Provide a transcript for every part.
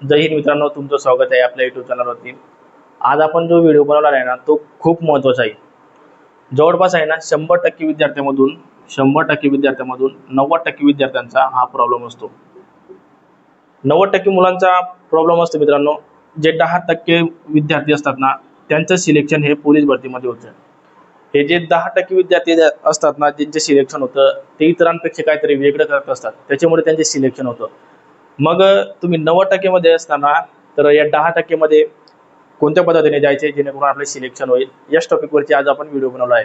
जय हिंद मित्रांनो तुमचं स्वागत आहे आपल्या युट्यूब चॅनलवरती आज आपण जो व्हिडिओ बनवला आहे ना तो खूप महत्त्वाचा आहे. जवळपास आहे ना शंभर टक्के विद्यार्थ्यांमधून शंभर टक्के विद्यार्थ्यांमधून नव्वद टक्के विद्यार्थ्यांचा हा प्रॉब्लेम असतो. नव्वद टक्के मुलांचा प्रॉब्लेम असतो मित्रांनो. जे दहा टक्के विद्यार्थी असतात ना त्यांचं सिलेक्शन हे पोलीस भरतीमध्ये होतं. हे जे दहा टक्के विद्यार्थी असतात ना त्यांचे सिलेक्शन होतं ते इतरांपेक्षा काहीतरी वेगळं करत असतात. त्याच्यामुळे त्यांचे सिलेक्शन होतं. मग तुम्ही नव्वद टक्केमध्ये असताना तर या दहा टक्केमध्ये कोणत्या पद्धतीने जायचे जेणेकरून आपले सिलेक्शन होईल? याच टॉपिकवरती आज आपण व्हिडिओ बनवला आहे.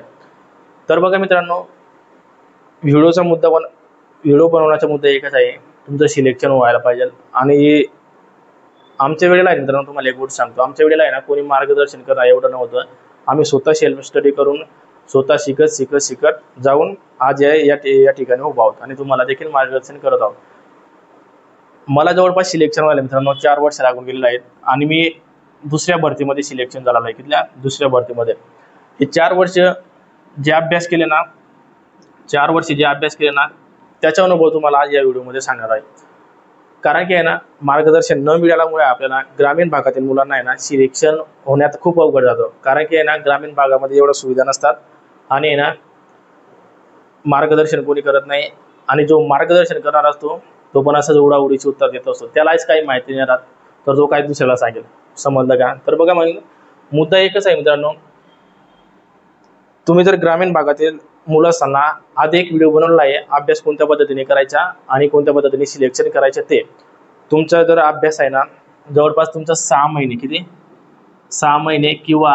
तर बघा मित्रांनो व्हिडिओचा मुद्दा पण व्हिडिओ बनवण्याचा मुद्दा एकच आहे. तुमचं सिलेक्शन व्हायला पाहिजे. आणि आमच्या वेळेला आहे मित्रांनो तुम्हाला एक गोष्ट सांगतो. आमच्या वेळेला आहे ना कोणी मार्गदर्शन करा एवढं नव्हतं. आम्ही स्वतः सेल्फ स्टडी करून स्वतः शिकत शिकत शिकत जाऊन आज या या ठिकाणी उभा आहोत. आणि तुम्हाला देखील मार्गदर्शन करत आहोत. मला जवळपास सिलेक्शन व्हायला मित्रांनो चार वर्ष लागून गेलेलं आहेत. आणि मी दुसऱ्या भरतीमध्ये सिलेक्शन झालेलं आहे. कितल्या दुसऱ्या भरतीमध्ये. हे चार वर्ष जे अभ्यास केले ना चार वर्ष जे अभ्यास केले ना त्याचा अनुभव तुम्हाला आज या व्हिडिओमध्ये सांगणार आहे. कारण की आहे ना मार्गदर्शन न मिळाल्यामुळे आपल्याला ग्रामीण भागातील मुलांना आहे ना सिलेक्शन होण्यात खूप अवघड जातं. कारण की आहे ना ग्रामीण भागामध्ये एवढ्या सुविधा नसतात. आणि आहे ना मार्गदर्शन कोणी करत नाही. आणि जो मार्गदर्शन करणार असतो तो पण असंच उडाउडीची उत्तर देत असतो. त्यालाच काही माहिती नाही राहत. तर तो काही दुसऱ्याला सांगेल. समजलं का? तर बघा मग मुद्दा एकच आहे मित्रांनो. तुम्ही जर ग्रामीण भागातील मुलं असताना आधी एक व्हिडिओ बनवला आहे अभ्यास कोणत्या पद्धतीने करायचा आणि कोणत्या पद्धतीने सिलेक्शन करायचं ते. तुमचा जर अभ्यास आहे ना जवळपास तुमचा सहा महिने किती? सहा महिने किंवा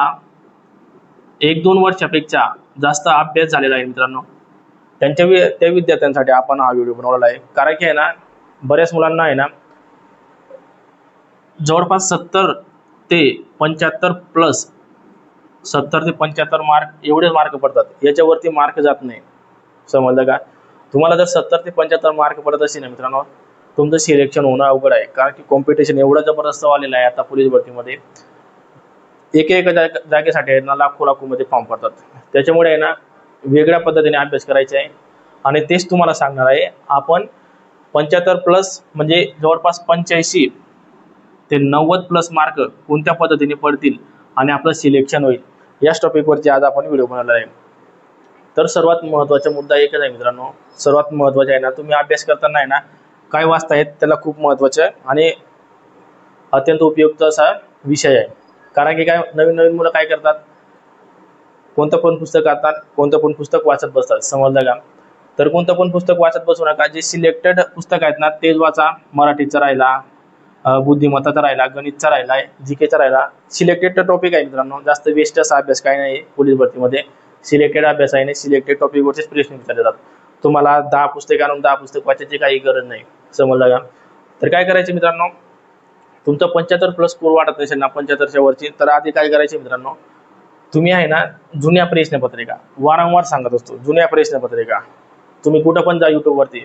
एक दोन वर्षापेक्षा जास्त अभ्यास झालेला आहे मित्रांनो. त्यांच्या वि त्या विद्यार्थ्यांसाठी आपण हा व्हिडिओ बनवलेला आहे. कारण की आहे ना बऱ्याच मुलांना आहे ना जवळपास सत्तर ते पंच्याहत्तर प्लस सत्तर ते पंच्याहत्तर मार्क एवढे मार्क पडतात. याच्यावरती मार्क जात नाही. समजलं का? तुम्हाला जर सत्तर ते पंच्याहत्तर मार्क पडत असेल ना मित्रांनो तुमचं सिलेक्शन होणं अवघड आहे. कारण की कॉम्पिटिशन एवढं जबरदस्त आलेलं आहे आता पोलीस भरतीमध्ये. एक एका जागेसाठी आहे ना लाखो लाखोमध्ये फॉर्म पडतात. त्याच्यामुळे आहे ना वेगळ्या पद्धतीने अभ्यास करायचा आहे. आणि तेच तुम्हाला सांगणार आहे आपण पंच्याहत्तर प्लस म्हणजे जवळपास पंच्याऐंशी ते नव्वद प्लस मार्क कोणत्या पद्धतीने पडतील आणि आपलं सिलेक्शन होईल. याच टॉपिकवरती आज आपण व्हिडिओ बनवला आहे. तर सर्वात महत्त्वाचा मुद्दा एकच आहे मित्रांनो. सर्वात महत्त्वाचा आहे ना तुम्ही अभ्यास करताना आहे ना काय वाचतायत त्याला खूप महत्त्वाचं आहे आणि अत्यंत उपयुक्त असा विषय आहे. कारण की काय नवीन नवीन मुलं काय करतात? कोणतं पण पुस्तक आणतात कोणतं पण पुस्तक वाचत बसतात. समजलं का? तर कोणतं पण पुस्तक वाचत बसू नका. जे सिलेक्टेड पुस्तक आहेत ना तेच वाचा. मराठीचा राहिला बुद्धिमत्ताचा राहिला गणितचा राहिला जी केचा राहिला. सिलेक्टेड टॉपिक आहे मित्रांनो. जास्त वेस्ट असा अभ्यास काही नाही पोलीस भरतीमध्ये. सिलेक्टेड अभ्यास आहे सिलेक्टेड टॉपिकवरचेच प्रश्न विचारले जातात. तुम्हाला दहा पुस्तक आणून दहा पुस्तक वाचायची काही गरज नाही. समजलं का? तर काय करायचं मित्रांनो? तुमचा पंच्याहत्तर प्लस स्कोर वाटत नसेल ना पंच्याहत्तरच्या वरची तर आधी काय करायचे मित्रांनो? तुम्ही आहे ना जुन्या प्रश्नपत्रिका वारंवार सांगत असतो. जुन्या प्रश्नपत्रिका. तुम्ही कुठं पण जा युट्यूबवरती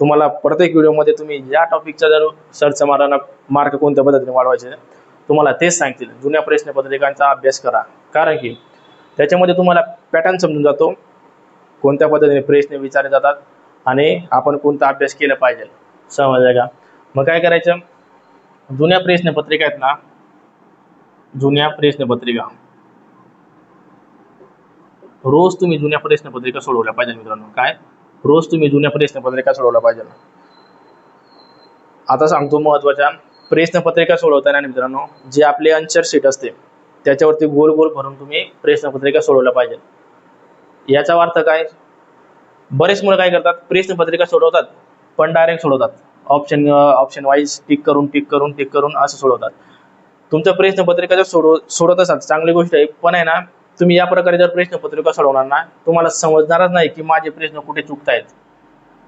तुम्हाला प्रत्येक व्हिडिओमध्ये तुम्ही या टॉपिकचा जर सर्च मारा मार्क कोणत्या पद्धतीने वाढवायचे तुम्हाला तेच सांगतील. जुन्या प्रश्नपत्रिकांचा अभ्यास करा. कारण की त्याच्यामध्ये तुम्हाला पॅटर्न समजून जातो कोणत्या पद्धतीने प्रश्न विचारले जातात आणि आपण कोणता अभ्यास केला पाहिजे. समजलं का? मग काय करायचं? जुन्या प्रश्नपत्रिका आहेत ना जुन्या प्रश्नपत्रिका. रोज तुम्ही जुन्या प्रश्नपत्रिका सोडवल्या पाहिजे मित्रांनो. काय? रोज तुम्ही जुन्या प्रश्नपत्रिका सोडवल्या पाहिजे. आता सांगतो महत्त्वाच्या प्रश्नपत्रिका सोडवताना मित्रांनो जे आपले आन्सर शीट असते त्याच्यावरती गोल गोल भरून तुम्ही प्रश्नपत्रिका सोडवल्या पाहिजे. याचा अर्थ काय? बरेच मुलं काय करतात? प्रश्नपत्रिका सोडवतात पण डायरेक्ट सोडवतात. ऑप्शन ऑप्शन वाईज टिक करून टिक करून टिक करून असं सोडवतात. तुमच्या प्रश्नपत्रिका जर सोडव सोडवत असाल चांगली गोष्ट आहे पण आहे ना तुम्ही या प्रकारे जर प्रश्नपत्रिका सोडवणार ना तुम्हाला समजणारच नाही की माझे प्रश्न कुठे चुकतायत.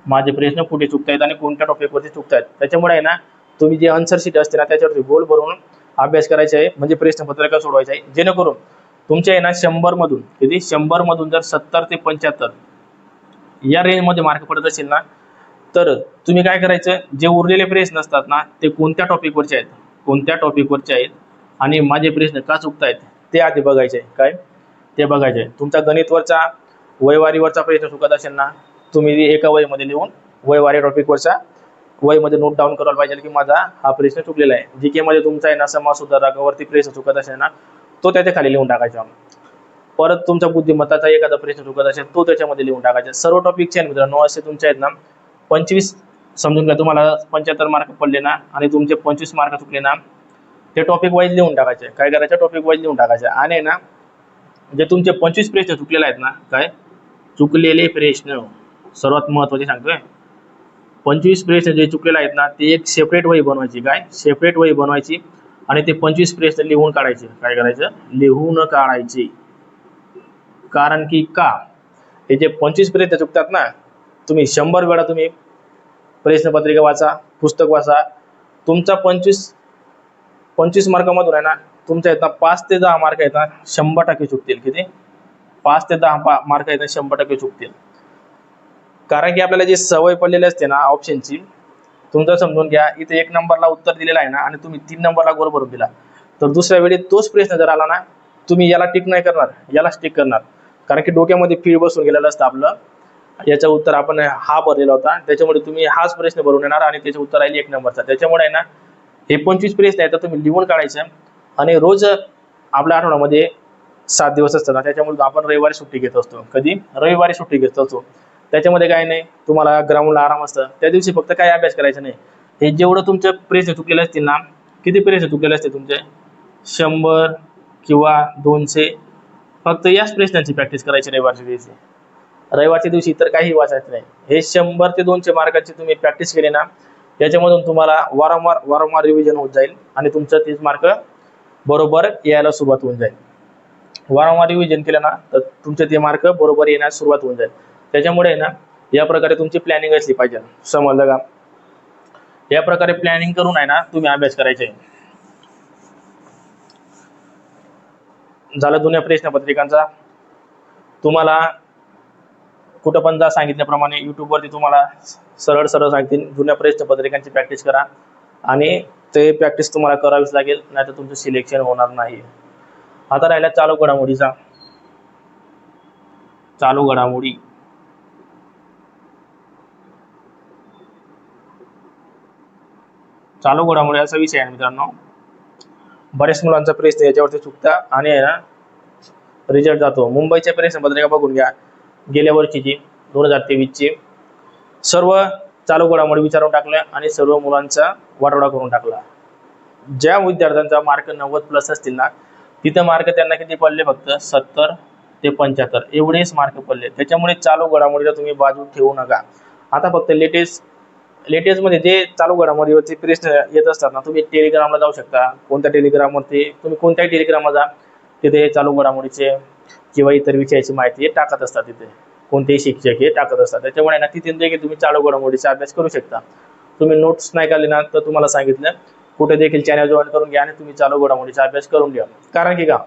माझे प्रश्न कुठे चुकतायत आणि कोणत्या टॉपिकवरती चुकतायत. त्याच्यामुळे आहे ना तुम्ही जे आन्सर शीट असते ना त्याच्यावरती गोल भरून अभ्यास करायचा आहे म्हणजे प्रश्नपत्रिका सोडवायचा आहे. जेणेकरून तुमच्या आहे ना शंभर मधून किती? शंभरमधून जर सत्तर ते पंच्याहत्तर या रेंजमध्ये मार्क पडत असेल ना तर तुम्ही काय करायचं? जे उरलेले प्रश्न असतात ना ते कोणत्या टॉपिकवरचे आहेत? कोणत्या टॉपिकवरचे आहेत? आणि माझे प्रश्न का चुकतायत? ते आधी बघायचे आहे. काय? ते बघायचे. तुमचा गणितवरचा वयवारीवरचा प्रश्न चुकत असेल ना तुम्ही एका वयमध्ये लिहून वयवारी टॉपिकवरचा वयमध्ये नोट डाऊन करायला पाहिजे की माझा हा प्रश्न चुकलेला आहे. जी केमध्ये तुमचा आहे ना समाज सुधारकावरती प्रश्न चुकत असेल ना तो त्याच्याखाली लिहून टाकायचा. परत तुमचा बुद्धिमत्ताचा एखादा प्रश्न चुकत असेल तो त्याच्यामध्ये लिहून टाकायचा. सर्व टॉपिकचे आहेत मित्रांनो असे तुमचे आहेत ना पंचवीस समजून घ्या. तुम्हाला पंच्याहत्तर मार्क पडले ना आणि तुमचे पंचवीस मार्क चुकले ना ते टॉपिक वाईज लिहून टाकायचे. काय करायचं? टॉपिक वाईज लिहून टाकायचे. आणि आहे ना म्हणजे तुमचे पंचवीस प्रश्न चुकलेले आहेत ना काय? चुकलेले प्रश्न हो. सर्वात महत्त्वाचे सांगतोय. पंचवीस प्रश्न जे चुकलेले आहेत ना ते एक सेपरेट वही बनवायची काय? सेपरेट वही बनवायची आणि ते पंचवीस प्रश्न लिहून काढायचे. काय करायचं? लिहून काढायचे. कारण की का? हे जे पंचवीस प्रश्न चुकतात ना तुम्ही शंभर वेळा तुम्ही प्रश्नपत्रिका वाचा पुस्तक वाचा. तुमचा पंचवीस पंचवीस मार्कामधून आहे ना तुमच्या इथं पाच ते दहा मार्क आहेत ना शंभर टक्के चुकतील किती? पाच ते दहा मार्क आहेत ना शंभर टक्के चुकतील. कारण की आपल्याला जी सवय पडलेली असते ना ऑप्शनची तुमचं समजून घ्या इथे एक नंबरला उत्तर दिलेलं आहे ना आणि तुम्ही तीन नंबरला गोल भरून दिला तर दुसऱ्या वेळी तोच प्रश्न जर आला ना तुम्ही याला टिक नाही करणार यालाच टिक करणार. कारण की डोक्यामध्ये फीड बसून गेलेलं असतं आपलं. याचं उत्तर आपण हा भरलेला होता त्याच्यामुळे तुम्ही हाच प्रश्न भरून येणार आणि त्याचं उत्तर राहील एक नंबरचा. त्याच्यामुळे आहे ना हे पंचवीस प्रश्न आहे तर तुम्ही लिहून काढायचं. आणि रोज आपल्या आठवड्यामध्ये सात दिवस असतात. ना त्याच्यामुळे आपण रविवारी सुट्टी घेत असतो. कधी? रविवारी सुट्टी घेत असतो. त्याच्यामध्ये काय नाही. तुम्हाला ग्राउंडला आराम असतं. त्या दिवशी फक्त काय अभ्यास करायचा नाही. हे जेवढं तुमचे प्रेस चुकलेले असतील ना किती प्रश्न चुकलेले असते तुमचे? शंभर किंवा दोनशे. फक्त याच प्रश्नांची प्रॅक्टिस करायची रविवारच्या दिवशी. रविवारच्या दिवशी इतर काही वाचायचं नाही. हे शंभर ते दोनशे मार्काची तुम्ही प्रॅक्टिस केली ना याच्यामधून तुम्हाला वारंवार वारंवार रिव्हिजन होत जाईल आणि तुमचं तीस मार्क बरोबर यायला सुरुवात होऊन जाईल. वारंवार रिव्हिजन केलं ना तर तुमचे ते मार्क बरोबर येण्यास सुरुवात होऊन जाईल. त्याच्यामुळे ना या प्रकारे तुमची प्लॅनिंग असली पाहिजे. समजलं का? या प्रकारे प्लॅनिंग करून आहे ना तुम्ही अभ्यास करायचे. झालं जुन्या प्रश्नपत्रिकांचा. तुम्हाला कुठं पण जा सांगितल्याप्रमाणे युट्यूबवरती तुम्हाला सरळ सरळ सांगतील. जुन्या प्रश्नपत्रिकांची प्रॅक्टिस करा. आणि ते प्रॅक्टिस तुम्हाला करावीच लागेल नाही तर तुमचं सिलेक्शन होणार नाही आता राहिला चालू घडामोडीचा. चालू घडामोडी. चालू घडामोडी असा विषय आहे मित्रांनो. बऱ्याच मुलांचा प्रश्न याच्यावरती चुकता आणि आहे ना रिझल्ट जातो. मुंबईच्या प्रश्नपत्रिका बघून घ्या. गेल्या वर्षीची दोन हजार तेवीसची सर्व चालू घडामोडी विचारून टाकल्या आणि सर्व मुलांचा वाटोडा करून टाकला. ज्या विद्यार्थ्यांचा मार्क नव्वद प्लस असतील ना तिथं मार्क त्यांना किती पडले फक्त? सत्तर ते पंच्याहत्तर. एवढेच मार्क पडले. त्याच्यामुळे चालू घडामोडीला तुम्ही बाजू ठेवू नका. आता फक्त लेटेस्ट लेटेस्टमध्ये जे चालू घडामोडीवरचे प्रश्न येत असतात ना तुम्ही टेलिग्रामला जाऊ शकता. कोणत्या टेलिग्रामवरती तुम्ही कोणत्याही टेलिग्रामला जा. तिथे चालू घडामोडीचे किंवा इतर विषयाची माहिती हे टाकत असतात तिथे. कोणतेही शिक्षक हे टाकत असतात. त्याच्यामुळे ना तिथे देखील तुम्ही चालू घडामोडीचा अभ्यास करू शकता. तुम्ही नोट्स नाही काढले ना तर तुम्हाला सांगितलं कुठे देखील चॅनल जॉईन करून घ्या आणि तुम्ही चालू घडामोडीचा अभ्यास करून घ्या. कारण की का?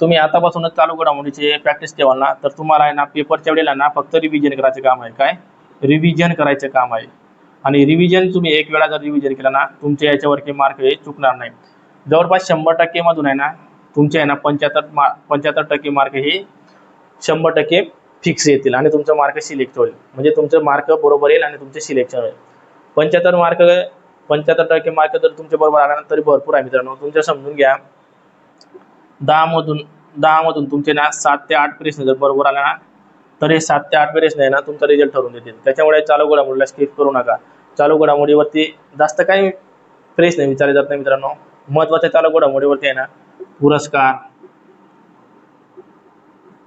तुम्ही आतापासूनच चालू घडामोडीची प्रॅक्टिस ठेवाल ना तर तुम्हाला आहे ना पेपरच्या वेळेला ना फक्त रिव्हिजन करायचं काम आहे. काय? रिव्हिजन करायचं काम आहे. आणि रिव्हिजन तुम्ही एक वेळा जर रिव्हिजन केलं ना तुमच्या याच्यावरती मार्क हे चुकणार नाही. जवळपास शंभर टक्केमधून आहे ना तुमचे आहे ना पंच्याहत्तर मा पंच्याहत्तर टक्के मार्क हे शंभर टक्के फिक्स येतील आणि तुमचं मार्क सिलेक्ट होईल. म्हणजे तुमचं मार्क बरोबर येईल आणि तुमचे सिलेक्शन होईल. पंच्याहत्तर मार्क पंच्याहत्तर टक्के मार्क जर तुमच्या बरोबर आला ना तरी भरपूर आहे मित्रांनो. तुमच्या समजून घ्या. दहामधून दहामधून तुमचे ना सात ते आठ प्रश्न जर बरोबर आला ना तर हे सात ते आठ प्रश्न आहे ना तुमचा रिझल्ट ठरवून देतील. त्याच्यामुळे चालू घडामोडीला स्किप करू नका. चालू घडामोडीवरती जास्त काही प्रश्न विचारले जात नाही मित्रांनो. महत्त्वाच्या चालू घडामोडीवरती आहे ना पुरस्कार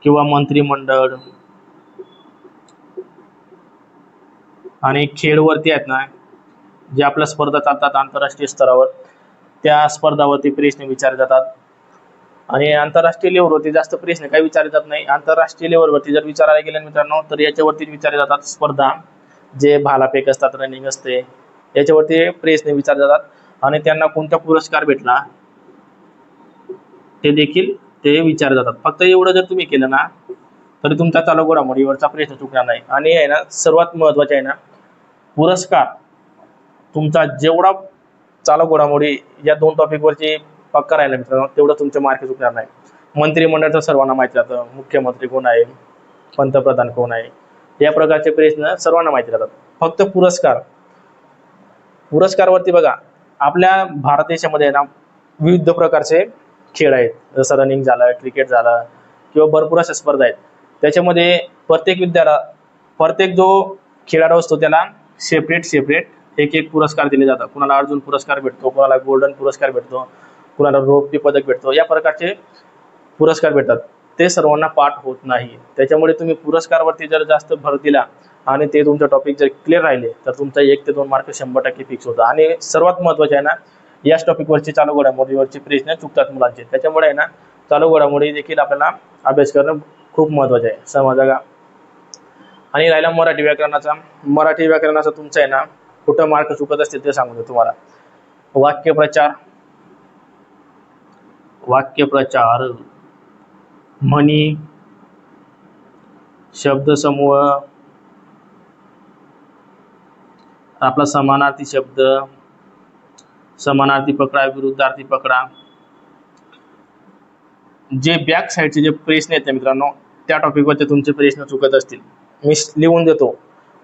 किंवा मंत्रिमंडळ आणि खेळवरती आहेत ना जे आपल्या स्पर्धा चालतात आंतरराष्ट्रीय स्तरावर त्या स्पर्धावरती प्रश्न विचारले जातात. आणि आंतरराष्ट्रीय लेवलवरती जास्त प्रश्न काही विचारले जात नाही. आंतरराष्ट्रीय लेवलवरती जर विचारायला गेल्या मित्रांनो तर याच्यावरती विचारले जातात स्पर्धा जे भालाफेक असतात रनिंग असते याच्यावरती प्रश्न विचारले जातात. आणि त्यांना कोणता पुरस्कार भेटला ते देखील ते विचारले जातात. फक्त एवढं जर तुम्ही केलं ना तरी तुमचा चालू घडामोडीवरचा प्रश्न चुकणार नाही. आणि आहे ना सर्वात महत्त्वाचे आहे ना पुरस्कार. तुमचा जेवढा चालू घडामोडी या दोन टॉपिकवरची पक्का राहिला मित्रांनो तेवढं तुमचे मार्क चुकणार नाही. मंत्रिमंडळाचं सर्वांना माहिती राहतं मुख्यमंत्री कोण आहे पंतप्रधान कोण आहे या प्रकारचे प्रश्न सर्वांना माहिती राहतात. फक्त पुरस्कार. पुरस्कारवरती बघा आपल्या भारत देशामध्ये आहे ना विविध प्रकारचे खेळ आहेत. जसं रनिंग झालं क्रिकेट झालं किंवा भरपूर अशा स्पर्धा आहेत. त्याच्यामध्ये प्रत्येक विद्यार्थ्या प्रत्येक जो खेळाडू असतो त्याला सेपरेट सेपरेट एक एक पुरस्कार दिले जातात. कुणाला अर्जुन पुरस्कार भेटतो कुणाला गोल्डन पुरस्कार भेटतो कुणाला रौप्य पदक भेटतो या प्रकारचे पुरस्कार भेटतात. ते सर्वांना पाठ होत नाही. त्याच्यामुळे तुम्ही पुरस्कारवरती जर जास्त भर दिला आणि ते तुमचं टॉपिक जर क्लिअर राहिले तर तुमचा एक ते दोन मार्क शंभर टक्के फिक्स होतं. आणि सर्वात महत्त्वाचे आहे ना याच टॉपिकवरची चालू घडामोडीवरचे प्रश्न चुकतात मुलांचे. त्याच्यामुळे आहे ना चालू घडामोडी देखील आपल्याला अभ्यास करणं खूप महत्त्वाचं आहे. समजा का आणि राहिला मराठी व्याकरणाचा. मराठी व्याकरणाचा तुमचा आहे ना कुठं मार्क चुकत असतील ते सांगतो तुम्हाला. वाक्यप्रचार. वाक्यप्रचार. म्हणी. शब्दसमूह आपला समानार्थी शब्द. समानार्थी पकडा विरुद्धार्थी पकडा. जे बॅक साईडचे जे प्रश्न आहेत मित्रांनो त्या टॉपिकवरचे तुमचे प्रश्न चुकत असतील. मी लिहून देतो.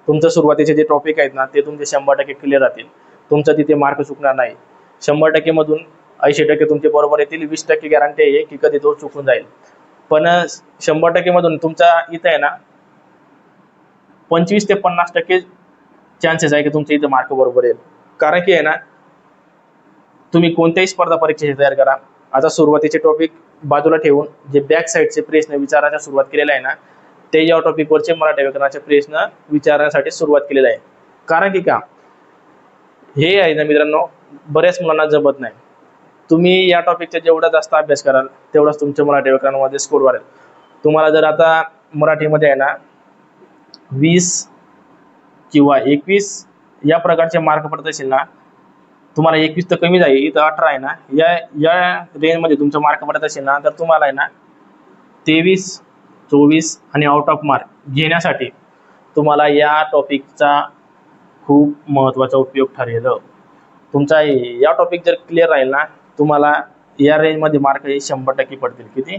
तुमचं सुरुवातीचे जे टॉपिक आहेत ना ते तुमचे शंभर टक्के क्लिअर राहतील. तुमचा तिथे मार्क चुकणार नाही. शंभर टक्केमधून ऐंशी टक्के तुमचे बरोबर येतील वीस टक्के गॅरंटी आहे की कधी तो चुकून जाईल. पण शंभर टक्केमधून तुमचा इथं आहे ना पंचवीस ते पन्नास टक्के चान्सेस आहे की तुमच्या इथं मार्क बरोबर येईल. कारण की आहे ना तुम्ही कोणत्याही स्पर्धा परीक्षेची तयार करा. आता सुरुवातीचे टॉपिक बाजूला ठेवून जे बॅक साईडचे प्रश्न विचारायला सुरुवात केलेला आहे ना ते या टॉपिकवरचे मराठी व्याकरणाचे प्रश्न विचारण्यासाठी सुरुवात केलेला आहे. कारण की का? हे आहे ना मित्रांनो बऱ्याच मुलांना जमत नाही. तुम्ही या टॉपिकचा जेवढा जास्त अभ्यास कराल तेवढाच तुमच्या मराठी व्याकरणामध्ये स्कोर वाढेल. तुम्हाला जर आता मराठीमध्ये आहे ना वीस किंवा एकवीस या प्रकारचे मार्क पडत असेल ना तुम्हाला एकवीस तर कमी जाईल इथं अठरा आहे ना. या या रेंजमध्ये तुमचं मार्क पडत असेल ना तर तुम्हाला आहे ना तेवीस चोवीस आणि आउट ऑफ मार्क घेण्यासाठी तुम्हाला या टॉपिकचा खूप महत्त्वाचा उपयोग ठरेल. तुमचा या टॉपिक जर क्लिअर राहील ना तुम्हाला या रेंजमध्ये मार्क हे शंभर टक्के पडतील. किती?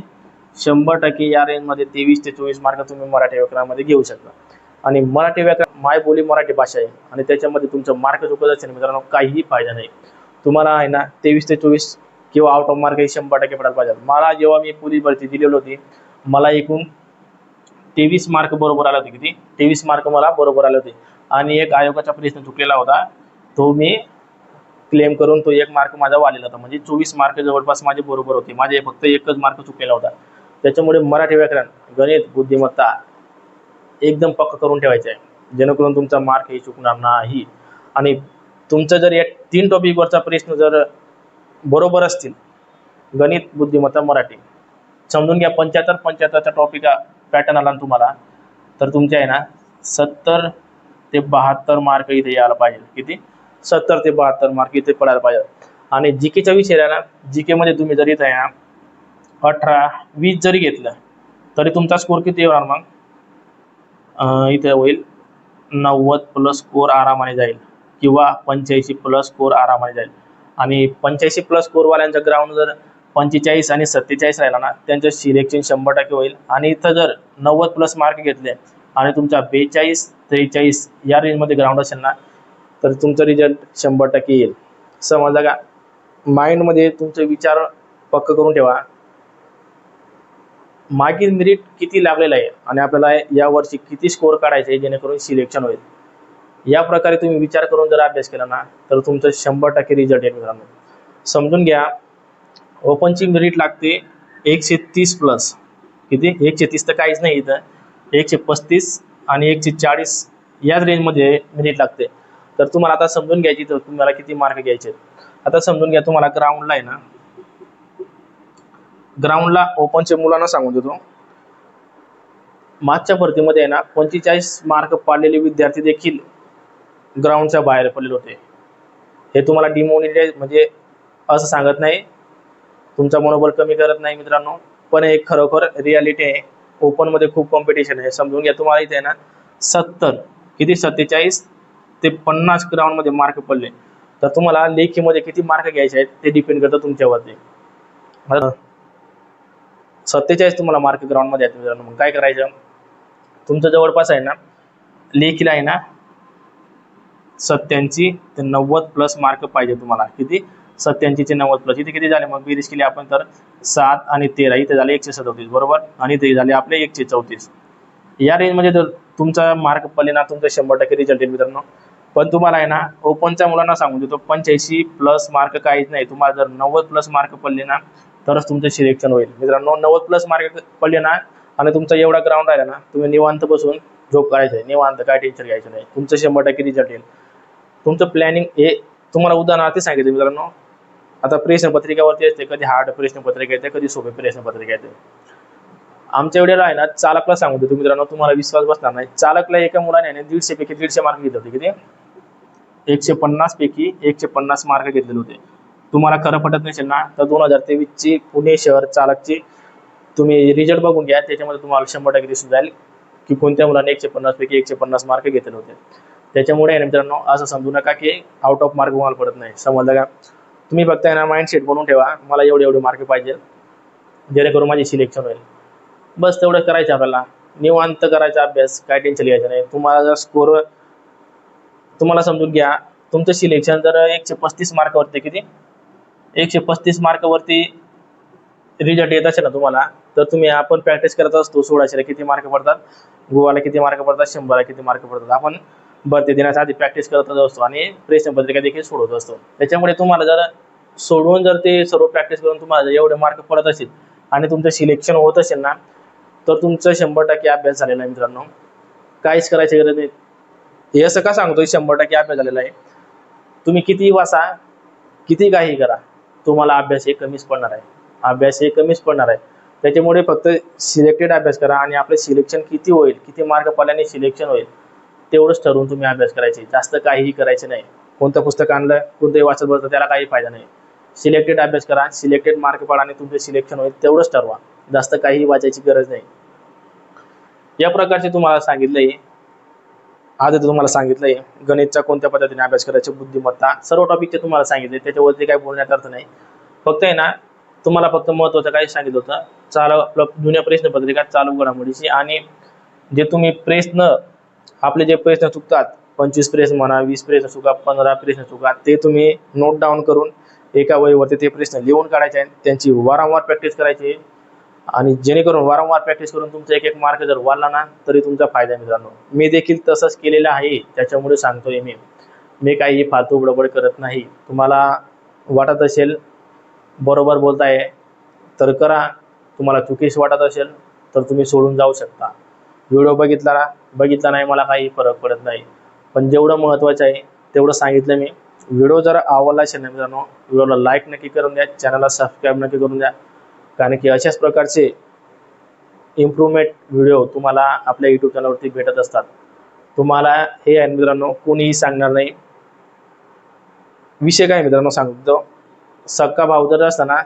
शंभर टक्के या रेंजमध्ये तेवीस ते चोवीस मार्क तुम्ही मराठी व्याकरणामध्ये घेऊ शकता. आणि मराठी व्याकरण मायबोली मराठी भाषा आहे. आणि त्याच्यामध्ये तुमचं मार्क चुकत असेल मित्रांनो काहीही फायदा नाही. तुम्हाला आहे ना तेवीस ते चोवीस किंवा आउट ऑफ मार्क हे शंभर टक्के पडायला पाहिजे. मला जेव्हा मी पोलीस भरती दिलेली होती मला एकूण तेवीस मार्क बरोबर आले होते किती? तेवीस मार्क मला बरोबर आले होते. आणि एक आयोगाचा प्रश्न चुकलेला होता. तो मी क्लेम करून तो एक मार्क माझा वाढलेला होता. म्हणजे चोवीस मार्क जवळपास माझे बरोबर होते. माझे फक्त एकच मार्क चुकलेला होता. त्याच्यामुळे मराठी व्याकरण गणित बुद्धिमत्ता एकदम पक्क करून ठेवायचं आहे. जेणेकरून तुमचा मार्क हे चुकणार नाही. आणि तुमचं जर या तीन टॉपिकवरचा प्रश्न जर बरोबर असतील गणित बुद्धिमत्ता मराठी समजून घ्या पंच्याहत्तर पंच्याहत्तरचा टॉपिक पॅटर्न आला ना तुम्हाला तर तुमचे आहे ना सत्तर ते बहात्तर मार्क इथे यायला पाहिजे. किती? सत्तर ते बहात्तर मार्क इथे पडायला पाहिजे. आणि जी केचा विषय आहे ना जी केमध्ये तुम्ही जरी इथे आहे ना अठरा वीस जरी घेतलं तरी तुमचा स्कोर किती येणार मग? इथे होईल. नव्वद प्लस स्कोर आरामाने जाईल. किंवा पंच्याऐंशी प्लस स्कोर आरामाने जाईल. आणि पंच्याऐंशी प्लस स्कोरवाल्यांचा ग्राउंड जर पंचेचाळीस आणि सत्तेचाळीस राहिला ना त्यांचं सिलेक्शन शंभर टक्के होईल. आणि इथं जर नव्वद प्लस मार्क घेतले आणि तुमचा बेचाळीस त्रेचाळीस या रेंजमध्ये ग्राउंड असेल ना तर तुमचं रिझल्ट शंभर टक्के येईल. समजा का? माइंडमध्ये तुमचे विचार पक्क करून ठेवा. मागील मिरिट किती लाभलेला आहे आणि आपल्याला यावर्षी किती स्कोअर काढायचे आहे जेणेकरून सिलेक्शन होईल? या प्रकारे तुम्ही विचार करून जर अभ्यास केला ना तर तुमचं शंभर टक्के रिझल्ट येईल मित्रांनो. समजून घ्या ओपनची मिरिट लागते एकशे तीस प्लस किती? एकशे तीस तर काहीच नाही इथं. एकशे पस्तीस आणि एकशे चाळीस याच रेंजमध्ये मिनिट लागते. तर तुम्हाला आता समजून घ्यायची तर तुम्हाला किती मार्क घ्यायचे आता समजून घ्या तुम्हाला ग्राउंडला आहे ना ग्राउंडला ओपनच्या मुलांना सांगून देतो. मागच्या भरतीमध्ये आहे ना पंचेचाळीस मार्क पाडलेले विद्यार्थी देखील ग्राउंडच्या बाहेर पडलेले होते. हे तुम्हाला डिमोनिटाईज म्हणजे असं सांगत नाही. तुमचा मनोबल कमी करत नाही मित्रांनो. पण हे खरोखर रियालिटी आहे. ओपनमध्ये खूप कॉम्पिटिशन आहे. समजून घ्या तुम्हाला इथे आहे ना सत्तर किती? सत्तेचाळीस ते पन्नास ग्राउंडमध्ये मार्क पडले. तर तुम्हाला लेखीमध्ये किती मार्क घ्यायचे आहेत ते डिपेंड करतं तुमच्यावरती. सत्तेचाळीस तुम्हाला मार्क ग्राउंडमध्ये आहेत मित्रांनो. मग काय करायचं? तुमचं जवळपास आहे ना लेखीला आहे ना सत्याऐंशी ते नव्वद प्लस मार्क पाहिजे तुम्हाला. किती? सत्याऐंशी ते नव्वद प्लस इथे किती झाले? मग बेरीज केली आपण तर सात आणि तेरा. इथे झाले एकशे सदोतीस. बरोबर? आणि ते झाले आपले एकशे चौतीस. या रेंजमध्ये जर तुमचा मार्क पडले ना तुमचा शंभर टक्के रिझल्ट येईल मित्रांनो. पण तुम्हाला आहे ना ओपनच्या मुलांना सांगून देतो पंच्याऐंशी प्लस मार्क काहीच नाही. तुम्हाला जर नव्वद प्लस मार्क पडले ना तरच तुमचं सिलेक्शन होईल. मित्रांनो नव्वद प्लस मार्क पडले ना आणि तुमचा एवढा ग्राउंड राहिला ना तुम्ही निवांत बसून झोप करायचं आहे निवांत काय टेन्शन घ्यायचं नाही. तुमचं शंभर टक्के रिझल्ट येईल. तुमचं प्लॅनिंग हे तुम्हाला उदाहरणार्थ सांगितलं मित्रांनो. आता प्रश्नपत्रिकेवरती असते कधी हार्ड प्रश्नपत्रिका येते कधी सोपे प्रश्नपत्रिका येते. आमच्या वेळेला आहे ना चालकला सांगू देतो मित्रांनो तुम्हाला विश्वास बसणार नाही. चालकला एका मुलाने दीडशे पैकी दीडशे मार्क घेतले होते किती? एकशे पन्नास पैकी एकशे पन्नास मार्क घेतलेले होते. तुम्हाला खरं पटत नसेल ना तर दोन हजार तेवीसची पुणे शहर चालकची तुम्ही रिझल्ट बघून घ्या. त्याच्यामध्ये तुम्हाला शंभर टक्के दिसून जाईल की कोणत्या मुलाने एकशे पन्नास पैकी एकशे पन्नास मार्क घेतले होते. त्याच्यामुळे मित्रांनो असं समजू नका की आउट ऑफ मार्क तुम्हाला पडत नाही. समजलं का? तुम्ही फक्त ना माइंडसेट बनवून ठेवा. मला एवढे एवढे मार्क पाहिजे. जेणेकरून माझी सिलेक्शन होईल. बस तेवढं करायचं आपल्याला. निवांत करायचा अभ्यास काय टेन्शन घ्यायचं नाही. तुम्हाला जर स्कोर तुम्हाला समजून घ्या. तुमचं सिलेक्शन जर एकशे पस्तीस मार्कावरती किती? एकशे पस्तीस मार्कावरती रिझल्ट येत असेल ना तुम्हाला तर तुम्ही आपण प्रॅक्टिस करत असतो सोळाशेला किती मार्क पडतात गोवाला किती मार्क पडतात शंभरला किती मार्क पडतात. आपण भरती देण्याच्या आधी प्रॅक्टिस करतच असतो आणि प्रश्नपत्रिका देखील सोडवत असतो. त्याच्यामुळे तुम्हाला जर सोडवून जर ते सर्व प्रॅक्टिस करून तुम्हाला जर एवढे मार्क पडत असेल आणि तुमचं सिलेक्शन होत असेल ना तर तुमचं शंभर टक्के अभ्यास झालेला आहे मित्रांनो. काहीच करायची गरज नाही. हे असं का सांगतोय? शंभर टक्के अभ्यास झालेला आहे. तुम्ही किती वाचा किती काही करा. तुम्हाला अभ्यास हे कमीच पडणार आहे. अभ्यास हे कमीच पडणार आहे. त्याच्यामुळे फक्त सिलेक्टेड अभ्यास करा आणि आपले सिलेक्शन किती होईल किती मार्क पडल्याने सिलेक्शन होईल तेवढंच ठरवून तुम्ही अभ्यास करायचे. जास्त काहीही करायचे नाही. कोणतं पुस्तक आणलं कोणतंही वाचत बसतं त्याला काही फायदा नाही. सिलेक्टेड अभ्यास करा सिलेक्टेड मार्क पडा आणि तुमचे सिलेक्शन होईल तेवढंच ठरवा. जास्त काहीही वाचायची गरज नाही. या प्रकारचे तुम्हाला सांगितलं आज तुम्हाला सांगितलंय. गणितचा कोणत्या पद्धतीने अभ्यास करायचे बुद्धिमत्ता सर्व टॉपिकचे तुम्हाला सांगितले. त्याच्यावरती काही बोलण्यात अर्थ नाही. फक्त आहे ना तुम्हाला फक्त महत्त्वाचं काही सांगितलं होतं. चालू आपलं जुन्या प्रश्नपत्रिका चालू घडामोडीची आणि जे तुम्ही प्रश्न आपले जे प्रश्न चुकतात पंचवीस प्रश्न म्हणा वीस प्रश्न चुका पंधरा प्रश्न चुका ते तुम्ही नोट डाऊन करून एका वहीवरती ते प्रश्न लिहून काढायचे आहेत त्यांची वारंवार प्रॅक्टिस करायची. आणि जेणेकरून वारंवार प्रॅक्टिस करून तुमचा एक एक मार्क जर वाढला ना तरी तुमचा फायदा मित्रांनो. मी देखील तसंच केलेलं आहे त्याच्यामुळे सांगतोय मी. मी काही फालतू बडबड करत नाही. तुम्हाला वाटत असेल बरोबर बोलताय तर करा. तुम्हाला चुकीस वाटत असेल तर तुम्ही सोडून जाऊ शकता. व्हिडिओ बघितला ना बघितला नाही मला काही फरक पडत नाही. पण जेवढं महत्त्वाचं आहे तेवढं सांगितलं मी. व्हिडिओ जर आवडला असेल ना मित्रांनो व्हिडिओला लाईक नक्की करून द्या चॅनलला सबस्क्राईब नक्की करून द्या. कारण की अशाच प्रकारचे इम्प्रूव्हमेंट व्हिडिओ तुम्हाला आपल्या यूट्यूब चॅनलवरती भेटत असतात. तुम्हाला हे आहे मित्रांनो कोणीही सांगणार नाही. विषय काय आहे मित्रांनो सांगतो. सक्का भाव जर असताना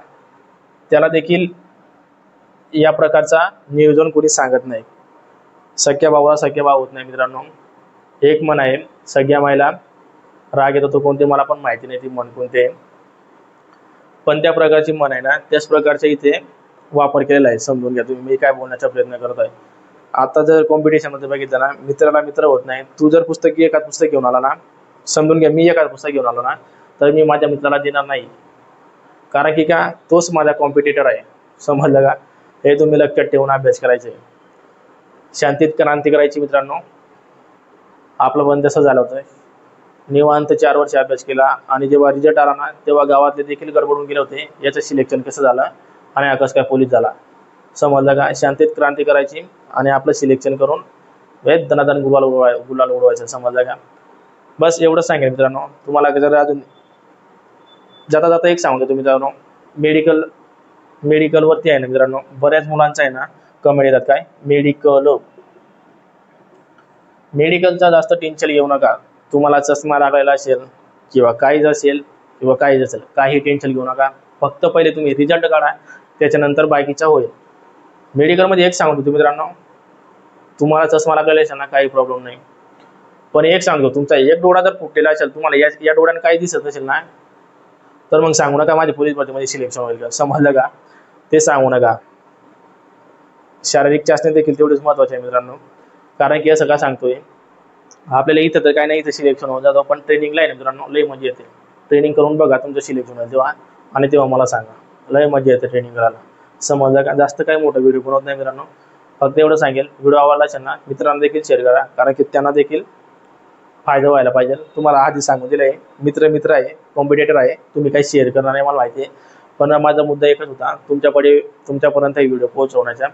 त्याला देखील या प्रकारचा नियोजन कोणी सांगत नाही. सख्या भावाला सख्या भाव होत नाही मित्रांनो. एक मन आहे सगळ्या मायला राग येतो तो कोणते मला पण माहिती नाही ती मन कोणते. आहे. पण त्या प्रकारची मन आहे ना त्याच प्रकारचे इथे वापर केलेला आहे समजून घ्या तुम्ही मी काय बोलण्याचा प्रयत्न करत आहे. आता जर कॉम्पिटिशनमध्ये बघितलं ना मित्राला मित्र होत नाही तू जर पुस्तक एखाद पुस्तक घेऊन आला ना समजून घ्या मी एखाद पुस्तक घेऊन आलो ना तर मी माझ्या मित्राला देणार नाही. कारण की का तोच माझा कॉम्पिटिटर आहे. समजलं का? हे तुम्ही लक्षात ठेवून अभ्यास करायचे. शांतीत क्रांती करायची मित्रांनो. आपलं बंद असं झालं होतं. निवांत चार वर्ष अभ्यास केला आणि जेव्हा रिझल्ट आला ना तेव्हा गावातले देखील गडबडून गेले होते. याचं सिलेक्शन कसं झालं आणि आकाश काय पोलीस झाला? समजलं का? शांतीत क्रांती करायची आणि आपलं सिलेक्शन करून वेद दनादन गुलाल उडवाय गुलाल उडवायचं समजलं का? बस एवढंच सांगेल मित्रांनो. तुम्हाला जर अजून जाता जाता एक सांगतो तुम्ही मित्रांनो मेडिकल मेडिकलवरती आहे ना मित्रांनो. बऱ्याच मुलांचं आहे ना कमेंट येतात काय? मेडिकल मेडिकलचा जास्त टेन्शन घेऊ नका. तुम्हाला चष्मा लागायला असेल किंवा काहीच असेल किंवा काहीच असेल काही टेन्शन घेऊ नका. फक्त पहिले तुम्ही रिझल्ट काढा त्याच्यानंतर बाकीचा होईल. मेडिकलमध्ये एक सांगतो तुम्ही मित्रांनो तुम्हाला चष्मा लागायला असेल ना काही प्रॉब्लेम नाही. पण एक सांगतो तुमचा एक डोळा जर फुटलेला असेल तुम्हाला या या डोळ्याने काही दिसत नसेल ना तर मग सांगू नका माझी पोलीस भरतीमध्ये सिलेक्शन होईल का? समजलं का? ते सांगू नका. शारीरिक चाचणी देखील तेवढीच महत्वाची आहे मित्रांनो. कारण की असं का सांगतोय? आपल्याला इथं तर काय नाही इथं सिलेक्शन होऊन जातो पण ट्रेनिंगला आहे ना मित्रांनो लय मजा येते. ट्रेनिंग करून बघा तुमचं सिलेक्शन होईल तेव्हा. आणि तेव्हा मला सांगा. लय मजा येते ट्रेनिंग करायला. समजा का जास्त काही मोठा व्हिडिओ बनवत नाही मित्रांनो फक्त एवढं सांगेल व्हिडिओ आवडला असेल ना मित्रांना देखील शेअर करा. कारण की त्यांना देखील फायदा व्हायला पाहिजे. तुम्हाला आधी सांगून दिलं आहे मित्र मित्र आहे कॉम्पिटेटर आहे तुम्ही काही शेअर करणार नाही मला माहिती आहे. पण माझा मुद्दा एकच होता तुमच्याकडे तुमच्यापर्यंत व्हिडिओ पोहोचवण्याचा.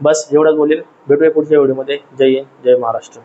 बस एवढंच बोलेल. भेटूया पुढच्या व्हिडिओमध्ये जय हिंद जय महाराष्ट्र.